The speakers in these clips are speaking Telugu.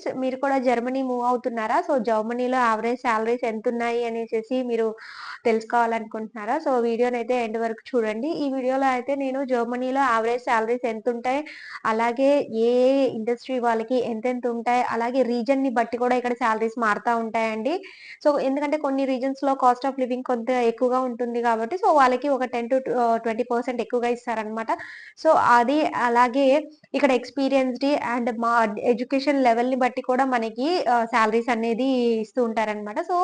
ఫ్రెండ్స్ మీరు కూడా జర్మనీ మూవ్ అవుతున్నారా? సో జర్మనీలో యావరేజ్ శాలరీస్ ఎంత ఉన్నాయి అనేసి మీరు తెలుసుకోవాలనుకుంటున్నారా? సో వీడియోని అయితే ఎండ్ వరకు చూడండి. ఈ వీడియోలో అయితే నేను జర్మనీలో యావరేజ్ శాలరీస్ ఎంత ఉంటాయి అలాగే ఏ ఇండస్ట్రీ వాళ్ళకి ఎంతెంత ఉంటాయి? అలాగే రీజన్ని బట్టి కూడా ఇక్కడ శాలరీస్ మారుతూ ఉంటాయండి. సో ఎందుకంటే కొన్ని రీజన్స్లో కాస్ట్ ఆఫ్ లివింగ్ కొంత ఎక్కువగా ఉంటుంది కాబట్టి సో వాళ్ళకి ఒక టెన్ టు ట్వంటీ పర్సెంట్ ఎక్కువగా ఇస్తారనమాట సో అది అలాగే ఇక్కడ ఎక్స్పీరియన్స్డ్ అండ్ మా ఎడ్యుకేషన్ లెవెల్ని బట్టి కూడా మనకి శాలరీస్ అనేది ఇస్తూ ఉంటారనమాట సో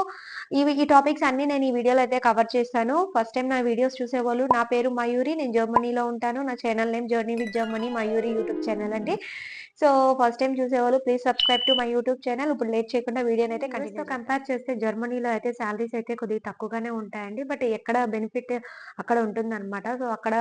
ఇవి ఈ టాపిక్స్ అన్ని నేను ఈ వీడియోలో అయితే కవర్ చేస్తాను. ఫస్ట్ టైం నా వీడియోస్ చూసేవాళ్ళు నా పేరు మయూరి నేను జర్మనీలో ఉంటాను. నా channel name journey with Germany Mayuri YouTube channel అండి. సో ఫస్ట్ టైం చూసేవాళ్ళు please subscribe to my YouTube channel ఇప్పుడు లేట్ చేయకుండా వీడియోని అయితే కంటిన్యూ కంపేర్ చేస్తే జర్మనీలో అయితే శాలరీస్ అయితే కొద్దిగా తక్కువగానే ఉంటాయండి. బట్ ఎక్కడ బెనిఫిట్ అక్కడ ఉంటుందన్నమాట. సో అక్కడ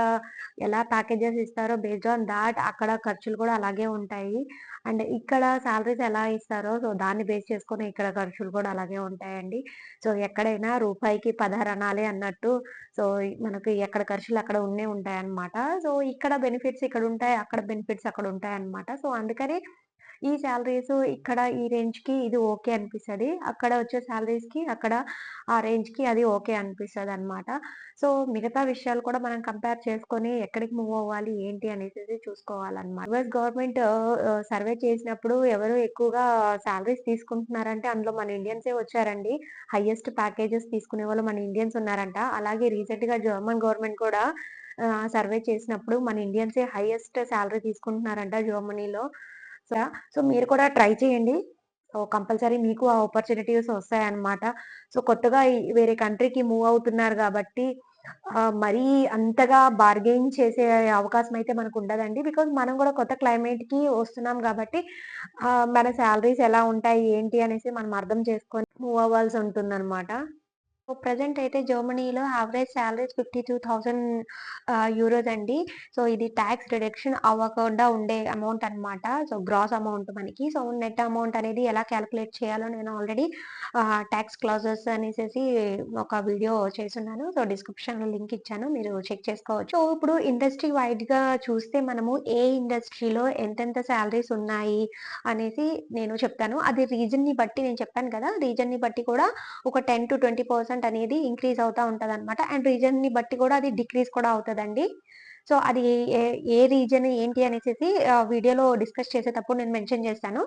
ఎలా ప్యాకేజెస్ ఇస్తారో బేస్డ్ ఆన్ దాట్ అక్కడ ఖర్చులు కూడా అలాగే ఉంటాయి. అండ్ ఇక్కడ శాలరీస్ ఎలా ఇస్తారో సో దాన్ని బేస్ చేసుకొని ఇక్కడ ఖర్చులు కూడా అలాగే ఉంటాయండి. సో ఎక్కడైనా రూపాయికి పదహారణాలే అన్నట్టు సో మనకి ఎక్కడ ఖర్చులు అక్కడ ఉండే ఉంటాయి అన్నమాట సో ఇక్కడ బెనిఫిట్స్ ఇక్కడ ఉంటాయి అక్కడ బెనిఫిట్స్ అక్కడ ఉంటాయి అన్నమాట సో అందుకని ఈ శాలరీస్ ఇక్కడ ఈ రేంజ్‌కి ఇది ఓకే అనిపిస్తుంది అక్కడ వచ్చే శాలరీస్‌కి అక్కడ ఆ రేంజ్‌కి అది ఓకే అనిపిస్తుంది అనమాట సో, మిగతా విషయాలు కూడా మనం కంపేర్ చేసుకొని ఎక్కడికి మూవ్ అవ్వాలి, ఏంటి అనేసి చూసుకోవాలన్నమాట యుఎస్ గవర్నమెంట్ సర్వే చేసినప్పుడు ఎవరు ఎక్కువగా శాలరీస్ తీసుకుంటున్నారంటే అందులో మన ఇండియన్సే వచ్చారండి. హైయెస్ట్ ప్యాకేజెస్ తీసుకునే వాళ్ళు మన ఇండియన్స్ ఉన్నారంట. అలాగే రీసెంట్‌గా జర్మన్ గవర్నమెంట్ కూడా సర్వే చేసినప్పుడు మన ఇండియన్సే హైయెస్ట్ శాలరీ తీసుకుంటున్నారంట జర్మనీలో. సో, సో మీరు కూడా ట్రై చేయండి. సో, కంపల్సరీ మీకు ఆ ఆపర్చునిటీస్ వస్తాయన్నమాట. సో, కొత్తగా వేరే కంట్రీకి మూవ్ అవుతున్నారు కాబట్టి మరీ అంతగా బార్గెయిన్ చేసే అవకాశం అయితే మనకు ఉండదండి. బికాజ్ మనం కూడా కొత్త క్లైమేట్‌కి వస్తున్నాం కాబట్టి మన శాలరీస్ ఎలా ఉంటాయి, ఏంటి అనేసి మనం అర్థం చేసుకొని మూవ్ అవ్వాల్సి ఉంటుందన్నమాట. సో ప్రెజెంట్ అయితే జర్మనీలో average salaries fifty two thousand euros అండి. సో ఇది ట్యాక్స్ డిడక్షన్ అవ్వకుండా ఉండే అమౌంట్ అనమాట సో గ్రాస్ అమౌంట్ మనకి. సో నెట్ అమౌంట్ అనేది ఎలా క్యాలిక్యులేట్ చేయాలో నేను ఆల్రెడీ ట్యాక్స్ క్లాజెస్ అనేసి ఒక వీడియో చేస్తున్నాను. సో డిస్క్రిప్షన్లో లింక్ ఇచ్చాను. మీరు చెక్ చేసుకోవచ్చు. సో ఇప్పుడు ఇండస్ట్రీ వైడ్గా చూస్తే మనము ఏ ఇండస్ట్రీలో ఎంతెంత శాలరీస్ ఉన్నాయి అనేసి నేను చెప్తాను. అది రీజన్ని బట్టి నేను చెప్పాను కదా. రీజన్ని బట్టి కూడా ఒక ten to twenty percent percent అనేది ఇంక్రీజ్ అవుతూ ఉంటుంది అనమాట అండ్ రీజన్ని బట్టి కూడా అది డిక్రీజ్ కూడా అవుతుందండి. సో అది ఏ ఏ రీజన్ ఏంటి అనేసి వీడియోలో డిస్కస్ చేసేటప్పుడు నేను మెన్షన్ చేస్తాను.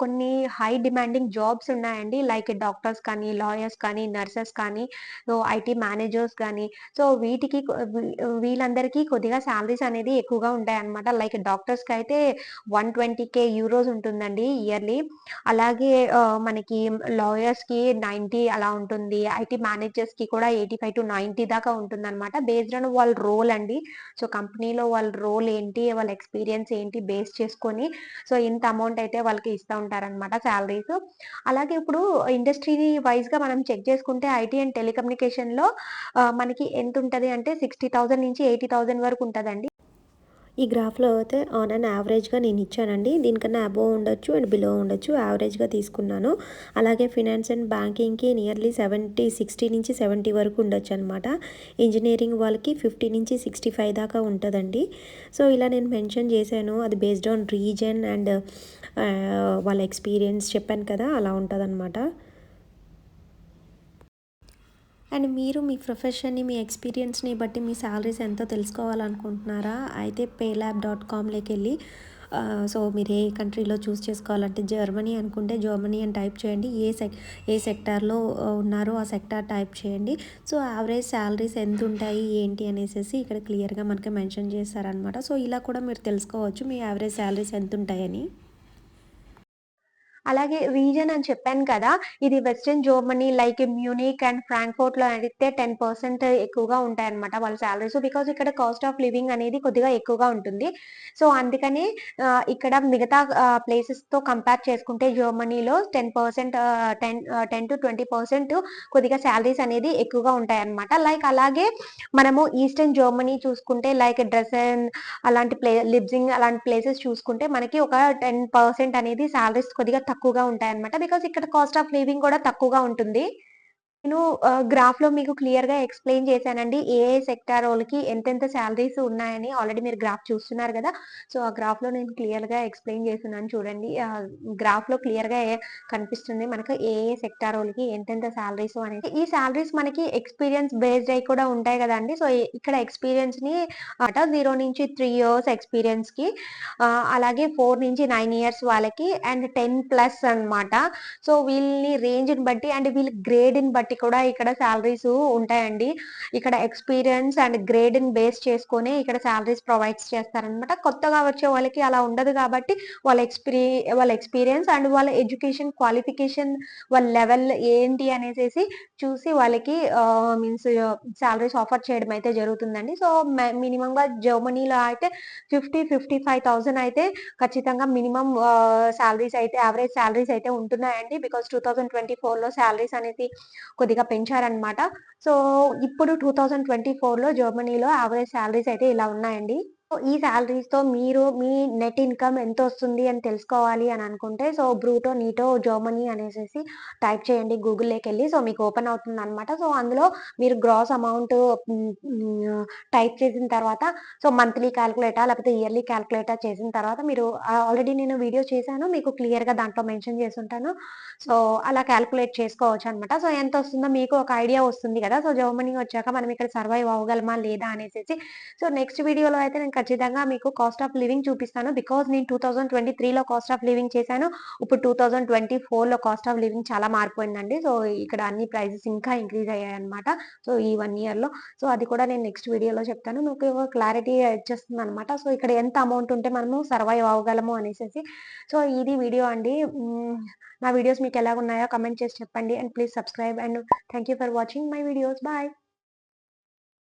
కొన్ని హై డిమాండింగ్ జాబ్స్ ఉన్నాయండి. లైక్ డాక్టర్స్ కానీ లాయర్స్ కానీ నర్సెస్ కానీ సో ఐటీ మేనేజర్స్ కానీ. సో వీటికి వీళ్ళందరికీ కొద్దిగా శాలరీస్ అనేది ఎక్కువగా ఉంటాయి అనమాట లైక్ డాక్టర్స్కి అయితే వన్ ట్వంటీ కే యూరోస్ ఉంటుందండి ఇయర్లీ అలాగే మనకి లాయర్స్కి నైంటీ అలా ఉంటుంది. ఐటీ మేనేజర్స్కి కూడా ఎయిటీ ఫైవ్ టు నైంటీ దాకా ఉంటుంది అనమాట బేస్డ్ ఆన్ వాళ్ళ రోల్ అండి. సో కంపెనీలో వాళ్ళ రోల్ ఏంటి వాళ్ళ ఎక్స్పీరియన్స్ ఏంటి బేస్ చేసుకొని. సో ఇంత అమౌంట్ అయితే వాళ్ళకి మనకి ఇస్తూ ఉంటారనమాట శాలరీస్ అలాగే ఇప్పుడు ఇండస్ట్రీ వైజ్గా మనం చెక్ చేసుకుంటే ఐటీ అండ్ టెలికమ్యూనికేషన్లో మనకి ఎంత ఉంటుంది అంటే సిక్స్టీ థౌసండ్ నుంచి ఎయిటీ థౌసండ్ వరకు ఉంటుందండి. ఈ గ్రాఫ్లో అయితే ఆన్ అండ్ యావరేజ్గా నేను ఇచ్చానండి. దీనికన్నా అబోవ్ ఉండొచ్చు అండ్ బిలో ఉండొచ్చు. యావరేజ్గా తీసుకున్నాను. అలాగే ఫినాన్స్ అండ్ బ్యాంకింగ్కి నియర్లీ సెవెంటీ సిక్స్టీ నుంచి సెవెంటీ వరకు ఉండొచ్చు అనమాట ఇంజనీరింగ్ వాళ్ళకి ఫిఫ్టీ నుంచి సిక్స్టీ ఫైవ్ దాకా ఉంటుందండి. సో ఇలా నేను మెన్షన్ చేశాను. అది బేస్డ్ ఆన్ రీజన్ అండ్ వాళ్ళ ఎక్స్పీరియన్స్ చెప్పాను కదా అలా ఉంటుంది అండ్ మీరు మీ ప్రొఫెషన్ని మీ ఎక్స్పీరియన్స్ని బట్టి మీ శాలరీస్ ఎంతో తెలుసుకోవాలనుకుంటున్నారా? అయితే పేల్యాబ్ డాట్ కామ్లోకి వెళ్ళి సో మీరు ఏ కంట్రీలో చూస్ చేసుకోవాలంటే జర్మనీ అనుకుంటే జర్మనీ అని టైప్ చేయండి. ఏ సెక్ ఏ సెక్టార్లో ఉన్నారో ఆ సెక్టార్ టైప్ చేయండి. సో యావరేజ్ శాలరీస్ ఎంత ఉంటాయి ఏంటి అనేసి ఇక్కడ క్లియర్గా మనకి మెన్షన్ చేస్తారనమాట సో ఇలా కూడా మీరు తెలుసుకోవచ్చు మీ యావరేజ్ శాలరీస్ ఎంత ఉంటాయని అలాగే రీజన్ అని చెప్పాను కదా ఇది western Germany like Munich and ఫ్రాంక్ఫోర్ట్లో అడిగితే టెన్ పర్సెంట్ ఎక్కువగా ఉంటాయి అనమాట వాళ్ళ శాలరీస్ బికాస్ ఇక్కడ కాస్ట్ ఆఫ్ లివింగ్ అనేది కొద్దిగా ఎక్కువగా ఉంటుంది. సో అందుకని ఇక్కడ మిగతా ప్లేసెస్తో కంపేర్ చేసుకుంటే జర్మనీలో ten percent ten ten to twenty percent కొద్దిగా శాలరీస్ అనేది ఎక్కువగా ఉంటాయి అనమాట లైక్ అలాగే మనము ఈస్టర్న్ జర్మనీ చూసుకుంటే లైక్ డ్రెసన్ అలాంటి ప్లే లిబ్జింగ్ అలాంటి ప్లేసెస్ చూసుకుంటే మనకి ఒక టెన్ పర్సెంట్ అనేది శాలరీస్ కొద్దిగా తక్కువగా ఉంటాయన్నమాట. బికాస్ ఇక్కడ కాస్ట్ ఆఫ్ లివింగ్ కూడా తక్కువగా ఉంటుంది. నేను గ్రాఫ్ గ్రాఫ్‌లో మీకు క్లియర్‌గా ఎక్స్‌ప్లెయిన్ చేశానండి. ఏ ఏ సెక్టార్ వాళ్ళకి ఎంతెంత శాలరీస్ ఉన్నాయని ఆల్రెడీ మీరు గ్రాఫ్ చూస్తున్నారు కదా సో, ఆ గ్రాఫ్‌లో నేను క్లియర్‌గా ఎక్స్‌ప్లెయిన్ చేస్తున్నాను చూడండి. గ్రాఫ్ గ్రాఫ్‌లో క్లియర్‌గా గా కనిపిస్తుంది మనకు ఏ ఏ సెక్టార్ వాళ్ళకి ఎంతెంత శాలరీస్ అనేది. ఈ శాలరీస్ మనకి ఎక్స్‌పీరియన్స్ బేస్డ్ అయి కూడా ఉంటాయి గదండీ! సో, ఇక్కడ ఎక్స్‌పీరియన్స్‌ని అట 0-3 ఇయర్స్ ఎక్స్‌పీరియన్స్‌కి కి అలాగే 4-9 ఇయర్స్ వాళ్ళకి అండ్ 10 ప్లస్ అన్నమాట. సో, వీళ్ళని రేంజ్‌ని బట్టి అండ్ వీళ్ళ గ్రేడ్‌ని బట్టి కూడా ఇక్కడ శాలరీస్ ఉంటాయండి. ఇక్కడ ఎక్స్‌పీరియన్స్ అండ్ గ్రేడ్‌ని బేస్ చేసుకొని ఇక్కడ శాలరీస్ ప్రొవైడ్స్ చేస్తారనమాట. కొత్తగా వచ్చే వాళ్ళకి అలా ఉండదు కాబట్టి వాళ్ళ ఎక్స్‌పీరి వాళ్ళ ఎక్స్‌పీరియన్స్ అండ్ వాళ్ళ ఎడ్యుకేషన్ క్వాలిఫికేషన్ వాళ్ళ లెవెల్ ఏంటి అనేసి చూసి వాళ్ళకి మీన్స్ శాలరీస్ ఆఫర్ చేయడం అయితే జరుగుతుందండి. సో, మినిమం గా జర్మనీలో అయితే 50,000-55,000 అయితే ఖచ్చితంగా మినిమం శాలరీస్ అయితే యావరేజ్ శాలరీస్ అయితే ఉంటున్నాయండి. బీజ్ టూ థౌసండ్ ట్వంటీ ఫోర్లో శాలరీస్ అనేది కొద్దిగా పెంచారనమాట. సో, ఇప్పుడు 2024లో జర్మనీలో యావరేజ్ శాలరీస్ అయితే ఇలా ఉన్నాయండి. సో, ఈ సాలరీస్‌తో మీరు మీ నెట్ ఇన్‌కమ్ ఎంత వస్తుంది అని తెలుసుకోవాలి అని అనుకుంటే సో, బ్రూటో, నీటో జర్మనీ అనేసి టైప్ చేయండి గూగుల్లోకి వెళ్ళి సో, మీకు ఓపెన్ అవుతుంది అనమాట సో, అందులో మీరు గ్రాస్ అమౌంట్ టైప్ చేసిన తర్వాత సో, మంత్లీ క్యాలిక్యులేటర్ లేకపోతే ఇయర్లీ క్యాలిక్యులేటర్ చేసిన తర్వాత మీరు ఆల్రెడీ నేను వీడియో చేశాను. మీకు క్లియర్‌గా దాంట్లో మెన్షన్ చేసుంటాను. సో, అలా క్యాలిక్యులేట్ చేసుకోవచ్చు అనమాట సో, ఎంత వస్తుందో మీకు ఒక ఐడియా వస్తుంది కదా సో, జర్మనీ వచ్చాక మనం ఇక్కడ సర్వైవ్ అవ్వగలమా లేదా అనేసి సో, నెక్స్ట్ వీడియోలో అయితే నేను ఖచ్చితంగా మీకు కాస్ట్ ఆఫ్ లివింగ్ చూపిస్తాను. బికాజ్ నేను 2023లో కాస్ట్ ఆఫ్ లివింగ్ చేశాను. ఇప్పుడు 2024లో కాస్ట్ ఆఫ్ లివింగ్ చాలా మారిపోయిందండి. సో, ఇక్కడ అన్ని ప్రైజెస్ ఇంకా ఇంక్రీజ్ అయ్యాయన్నమాట. సో, ఈ వన్ ఇయర్‌లో. సో, అది కూడా నేను నెక్స్ట్ వీడియోలో చెప్తాను. మీకు క్లారిటీ వచ్చేస్తుందనమాట. సో, ఇక్కడ ఎంత అమౌంట్ ఉంటే మనము సర్వైవ్ అవ్వగలము అనేసి సో, ఇది వీడియో అండి. నా వీడియోస్ మీకు ఎలాగున్నాయో కమెంట్ చేసి చెప్పండి. And please subscribe and thank you for watching my videos. Bye.